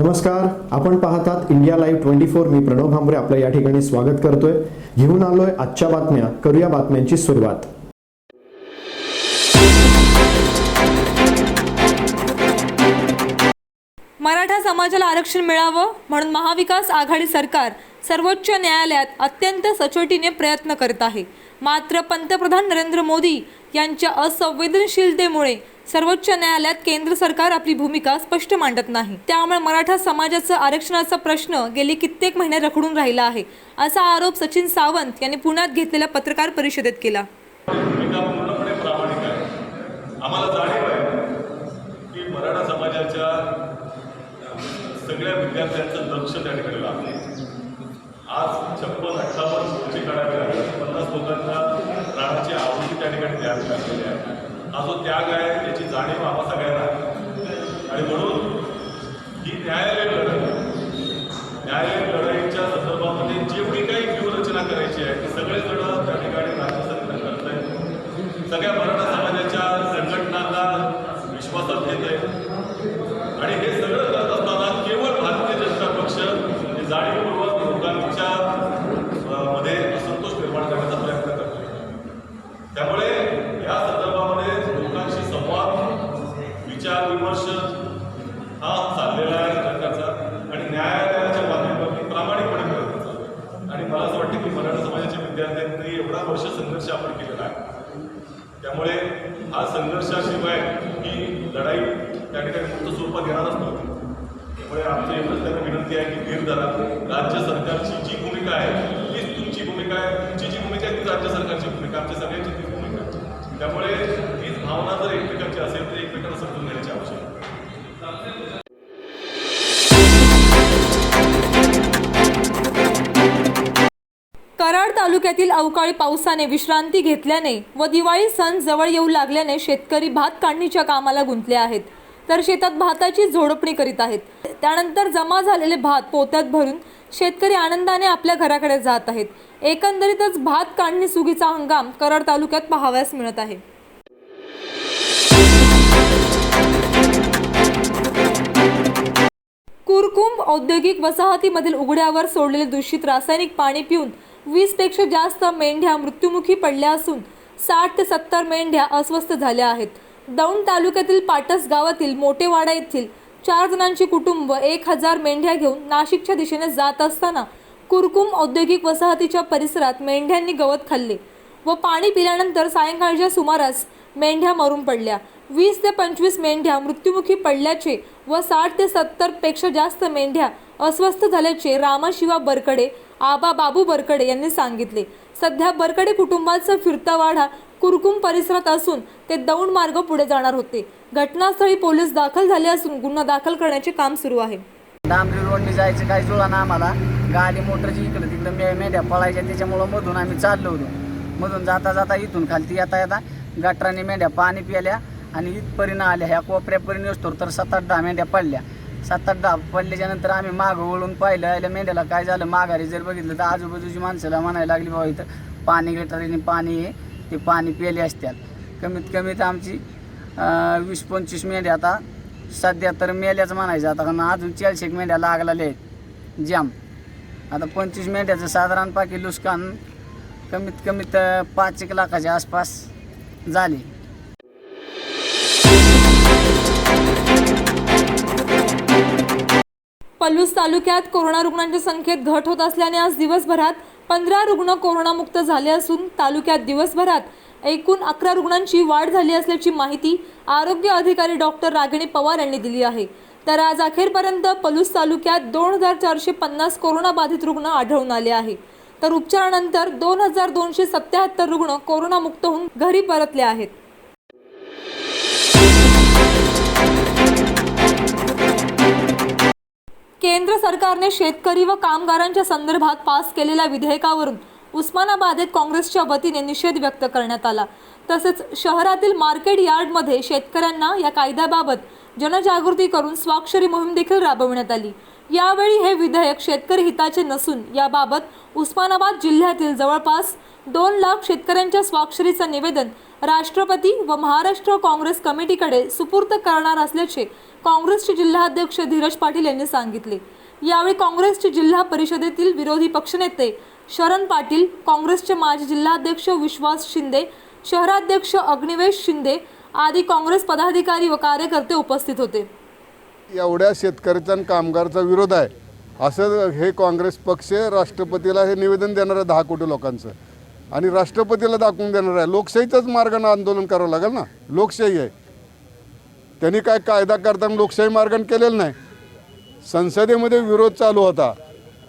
नमस्कार आपण पाहतात इंडिया लाईव्ह ट्वेंटी फोर. मी प्रणव भांबरे आपलं या ठिकाणी स्वागत करतोय. घेऊन आलोय आजच्या बातम्या करूया बातम्यांची सुरुवात. मराठा समाजाला आरक्षण मिळावं म्हणून महाविकास आघाडी सरकार सर्वोच्च न्यायालयात अत्यंत सचोटीने प्रयत्न करत आहे. मात्र पंतप्रधान नरेंद्र मोदी यांच्या असंवेदनशीलतेमुळे सर्वोच्च न्यायालयात केंद्र सरकार आपली भूमिका स्पष्ट मांडत नाही. त्यामुळे मराठा समाजाचं आरक्षणाचा प्रश्न गेली कित्येक महिने रखडून राहिला आहे असा आरोप सचिन सावंत यांनी पुण्यात घेतलेल्या पत्रकार परिषदेत केला. आम्हाला जाणीव आहे की मराठा समाजाच्या सगळ्या विद्यार्थ्यांचं लक्ष त्या ठिकाणी लागले आज छप्पन अठ्ठावन्न मोर्चे काढावे लागले पन्नास लोकांना प्राणाची आवृत्ती त्या ठिकाणी द्यावी लागलेली आहे. हा जो त्याग आहे त्याची जाणीव आम्हा सगळ्यांना आणि म्हणून ही न्यायालयीन लढाई न्यायालयीन लढाईच्या संदर्भामध्ये जेवढी काही व्यूहरचना करायची आहे ती सगळे जण त्या ठिकाणी राज्य सरकार करत आहे सगळ्या विचार विमर्श हा चाललेला आहे सरकारचा आणि न्यायालयाच्या माध्यमातून प्रामाणिकपणे करत होता आणि मला असं वाटतं की मराठा समाजाच्या विद्यार्थ्यांनी एवढा वर्ष संघर्ष आपण केलेला आहे. त्यामुळे हा संघर्षाशिवाय ही लढाई त्या ठिकाणी मुक्त स्वरूपात येणारच नव्हती त्यामुळे आमची एवढंच त्यांना विनंती आहे की धीर धरा. राज्य सरकारची जी भूमिका आहे तीच तुमची भूमिका आहे. तुमची जी भूमिका आहे ती राज्य सरकारची भूमिका आमच्या सगळ्यांची ती भूमिका आहे. त्यामुळे हीच भावना जर एकमेकांची असेल तर एकमेकांना कराड तालुक्यातील अवकाळी पावसाने विश्रांती घेतल्याने व दिवाळी सण जवळ येऊ लागल्याने शेतकरी भात काढणीच्या कामाला गुंतले आहेत. तर शेतात भाताची झोडपणी करीत आहेत. त्यानंतर जमा झालेले भात पोत्यात भरून शेतकरी आनंदाने आपल्या घराकडे जात आहेत. एकंदरीतच भात काढणी सुगीचा हंगाम कराड तालुक्यात पाहावयास मिळत आहे. कुरकुंभ औद्योगिक वसाहतीमधील उघड्यावर सोडलेले दूषित रासायनिक पाणी पिऊन वीसपेक्षा जास्त मेंढ्या मृत्युमुखी पडल्या असून साठ ते सत्तर मेंढ्या अस्वस्थ झाल्या आहेत. दौंड तालुक्यातील पाटस गावातील मोठेवाडा येथील चार जणांची कुटुंब एक हजार मेंढ्या घेऊन नाशिकच्या दिशेने जात असताना कुरकुम औद्योगिक वसाहतीच्या परिसरात मेंढ्यांनी गवत खाल्ले व पाणी पिल्यानंतर सायंकाळच्या सुमारास मेंढ्या मरून पडल्या. वीस ते पंचवीस मेंढ्या मृत्युमुखी पडल्याचे व साठ ते सत्तरपेक्षा जास्त मेंढ्या अस्वस्थ झाल्याचे रामाशिवा बरकडे आबा बाबू बरकडे यांनी सांगितले. सध्या बरकडे कुटुंबाचा फिरता वाढा कुरकुम परिसरात असून ते दौंड मार्ग पुढे जाणार होते. घटनास्थळी पोलीस दाखल झाले असून गुन्हा दाखल करण्याचे काम सुरू आहे. डांबरी रोडने जायचं काही जुळा ना आम्हाला. गाडी मोटरची इकडं तिकडं मे मेंढ्या पळायच्या. त्याच्यामुळं मधून आम्ही चाललो होतो. मधून जाता जाता इथून खालती येता येता गटराने मेंढ्या पाणी प्याल्या आणि इथपर्यंत आल्या. ह्या कोपऱ्यापर्यंत असतो तर सात आठ दहा मेंढ्या पडल्या. सात आठ दहा पडल्याच्या नंतर आम्ही मागं वळून पाहिलं याला मेंढ्याला काय झालं? माघारी जर बघितलं तर आजूबाजूची माणसाला म्हणायला लागली बाबा इथं पाणी गटारीने पाणी आहे ते पाणी प्याले असतात कमीत कमी तर आमची वीस पंचवीस मेंढ्या आता सध्या तर मेल्याच म्हणायचं आता कारण अजून चारशे एक मेंढ्या लागलेल्या आहेत. जाम. आता पंचवीस मेंढ्याचं साधारण पाकी नुकसान कमीत कमीत पाच एक लाखाच्या आसपास झाले. पलूस तालुक्यात कोरोना रुग्णांच्या संख्येत घट होत असल्याने आज दिवसभरात पंधरा रुग्ण कोरोनामुक्त झाले असून तालुक्यात दिवसभरात एकूण अकरा रुग्णांची वाढ झाली असल्याची माहिती आरोग्य अधिकारी डॉक्टर रागिणी पवार यांनी दिली आहे. तर आज अखेरपर्यंत पलूस तालुक्यात दोन हजार चारशे पन्नास कोरोनाबाधित रुग्ण आढळून आले आहे. तर उपचारानंतर दोन हजार दोनशे सत्याहत्तर रुग्ण कोरोनामुक्त होऊन घरी परतले आहेत. केंद्र सरकारने शेतकरी व कामगारांच्या संदर्भात पास केलेल्या विधेयकावरून उस्मानाबाद येथे काँग्रेसच्या वतीने निषेध व्यक्त करण्यात आला. तसेच शहरातील मार्केट यार्डमध्ये शेतकऱ्यांना या कायद्याबाबत जनजागृती करून स्वाक्षरी मोहीम देखील राबविण्यात आली. यावेळी हे विधेयक शेतकरी हिताचे नसून याबाबत उस्मानाबाद जिल्ह्यातील जवळपास दोन लाख शेतकऱ्यांच्या स्वाक्षरीचं निवेदन राष्ट्रपती व महाराष्ट्र काँग्रेस कमिटीकडे सुपूर्त करणार असल्याचे काँग्रेसचे जिल्हाध्यक्ष धीरज पाटील यांनी सांगितले. यावेळी काँग्रेसचे जिल्हा परिषदेतील विरोधी पक्षनेते शरण पाटील काँग्रेसचे माजी जिल्हाध्यक्ष विश्वास शिंदे शहराध्यक्ष अग्निवेश शिंदे आदी काँग्रेस पदाधिकारी व कार्यकर्ते उपस्थित होते. एवढ्या शेतकऱ्याचा आणि कामगारचा विरोध आहे. असं हे काँग्रेस पक्ष राष्ट्रपतीला हे निवेदन देणार आहे दहा कोटी लोकांचं. आणि राष्ट्रपतीला दाखवून देणार आहे. लोकशाहीचाच मार्गानं आंदोलन करावं लागेल ना? लोकशाही आहे. त्यांनी काय कायदा करताना लोकशाही मार्गाने केलेलं नाही. संसदेमध्ये विरोध चालू होता.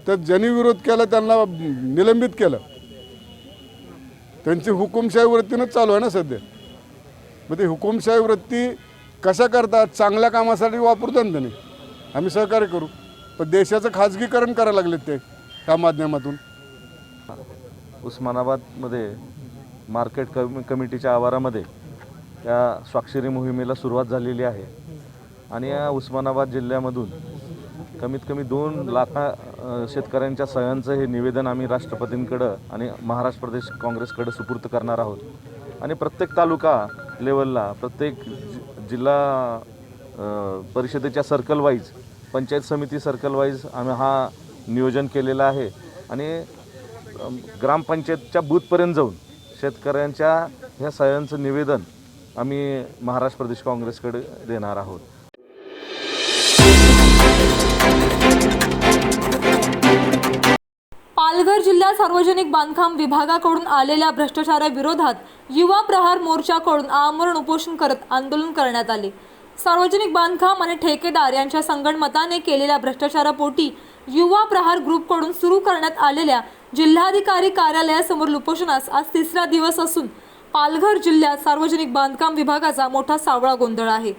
तर ज्यांनी विरोध केला त्यांना निलंबित केलं. त्यांची हुकुमशाही वृत्तीनंच चालू आहे ना सध्या. मग ती हुकुमशाही वृत्ती कशा करतात? चांगल्या कामासाठी वापरतो ना त्यांनी. आम्ही सहकार्य करू. पण देशाचं खाजगीकरण करायला लागलेत ते त्या माध्यमातून. उस्मानाबादमध्ये मार्केट कमी कमिटीच्या आवारामध्ये या स्वाक्षरी मोहिमेला सुरुवात झालेली आहे. आणि या उस्मानाबाद जिल्ह्यामधून कमीत कमी दोन लाखा शेतकऱ्यांच्या सह्यांचं हे निवेदन आम्ही राष्ट्रपतींकडं आणि महाराष्ट्र प्रदेश काँग्रेसकडं सुपूर्त करणार आहोत. आणि प्रत्येक तालुका लेवलला प्रत्येक जि- जिल्हा परिषदेच्या सर्कल वाईज पंचायत समिती सर्कल वाईज आम्ही हा नियोजन केलेलं आहे. आणि ग्रामपंचायतच्या बूथपर्यंत जाऊन शेतकऱ्यांच्या ह्या सह्यांचं निवेदन आम्ही महाराष्ट्र प्रदेश काँग्रेसकडे देणार आहोत. पालघर जिल्ह्यात सार्वजनिक बांधकाम विभागाकडून आलेल्या भ्रष्टाचाराविरोधात युवा प्रहार मोर्चाकडून आमरण उपोषण करत आंदोलन करण्यात आले. सार्वजनिक बांधकाम आणि ठेकेदार यांच्या संगणमताने केलेल्या भ्रष्टाचारापोटी युवा प्रहार ग्रुपकडून सुरू करण्यात आलेल्या जिल्हाधिकारी कार्यालयासमोर उपोषणास आज तिसरा दिवस असून पालघर जिल्ह्यात सार्वजनिक बांधकाम विभागाचा मोठा सावळा गोंधळ आहे.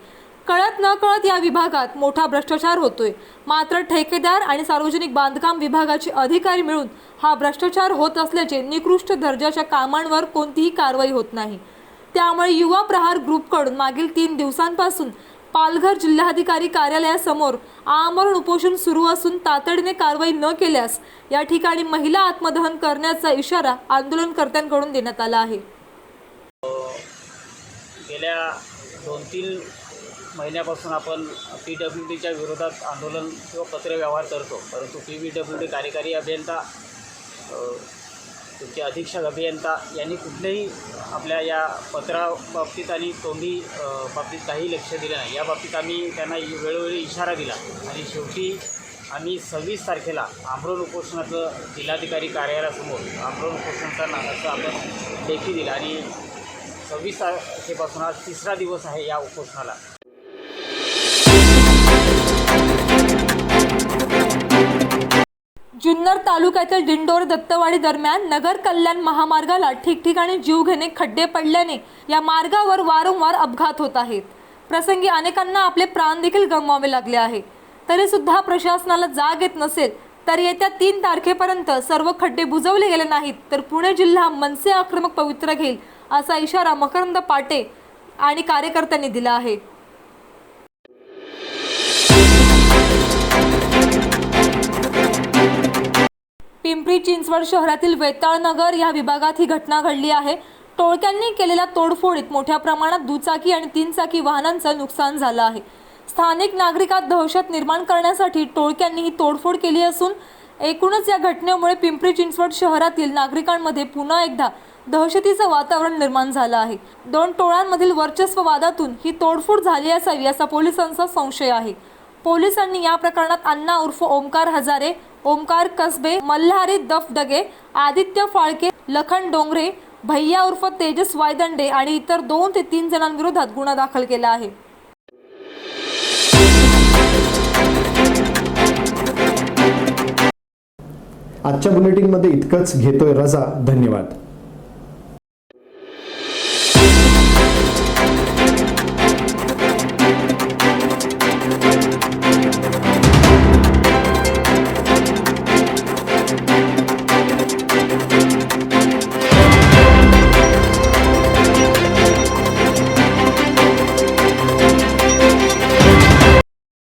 कळत न कळत या विभागात मोठा भ्रष्टाचार होतोय. मात्र ठेकेदार आणि सार्वजनिक बांधकाम विभागाचे अधिकारी मिळून हा भ्रष्टाचार होत असल्याचे निकृष्ट दर्जाच्या कामांवर कोणतीही कारवाई होत नाही. त्यामुळे युवा प्रहार ग्रुपकडून मागील तीन दिवसांपासून पालघर जिल्हाधिकारी कार्यालयासमोर आमरण उपोषण सुरू असून तातडीने कारवाई न केल्यास या ठिकाणी महिला आत्मदहन करण्याचा इशारा आंदोलनकर्त्यांकडून देण्यात आला आहे. गेल्या दोन तीन महिन्यापासून आपण पी डब्ल्यू डीच्या विरोधात आंदोलन किंवा पत्रव्यवहार करतो परंतु पी व्ही डब्ल्यू डी कार्यकारी अभियंता तुमचे अधीक्षक अभियंता यांनी कुठल्याही आपल्या या पत्राबाबतीत आणि तोंडी बाबतीत काही लक्ष दिलं नाही. याबाबतीत आम्ही त्यांना वेळोवेळी इशारा दिला. आणि शेवटी आम्ही सव्वीस तारखेला आमरण उपोषणाचं जिल्हाधिकारी कार्यालयासमोर आमरण उपोषणाचा नावाचं आपण लेखी दिला. आणि सव्वीस तारखेपासून आज तिसरा दिवस आहे या उपोषणाला. जुन्नर तालुक्यातील दिंडोर दत्तवाडी दरम्यान नगर कल्याण महामार्गाला ठिकठिकाणी जीवघेणे खड्डे पडल्याने या मार्गावर वारंवार अपघात होत आहेत. प्रसंगी अनेकांना आपले प्राण देखील गमवावे लागले आहे. तरी सुद्धा प्रशासनाला जाग येत नसेल तर येत्या तीन तारखेपर्यंत सर्व खड्डे बुजवले गेले नाहीत तर पुणे जिल्हा मनसे आक्रमक पवित्र घेईल असा इशारा मकरंद पाटे आणि कार्यकर्त्यांनी दिला आहे. पिंपरी चिंचवड शहरातील वेताळनगर या विभागात ही घटना घडली आहे. टोळक्यांनी केलेल्या तोडफोडीत मोठ्या प्रमाणात दुचाकी आणि तीन चाकी वाहनांचं नुकसान झालं आहे. स्थानिक नागरिकात दहशत निर्माण करण्यासाठी टोळक्यांनी ही तोडफोड केली असून एकूणच या घटनेमुळे पिंपरी चिंचवड शहरातील नागरिकांमध्ये पुन्हा एकदा दहशतीचं वातावरण निर्माण झालं आहे. दोन टोळांमधील वर्चस्व वादातून ही तोडफोड झाली असावी असा पोलिसांचा संशय आहे. पोलिसांनी या प्रकरणात अण्णा उर्फ ओमकार हजारे ओमकार कसबे मल्हारी दफडगे आदित्य फाळके लखन डोंगरे भैया उर्फ तेजस वायदंडे आणि इतर दोन ते तीन जणांविरोधात गुन्हा दाखल केला आहे. आजच्या बुलेटिनमध्ये इतकंच. घेतोय रजा. धन्यवाद.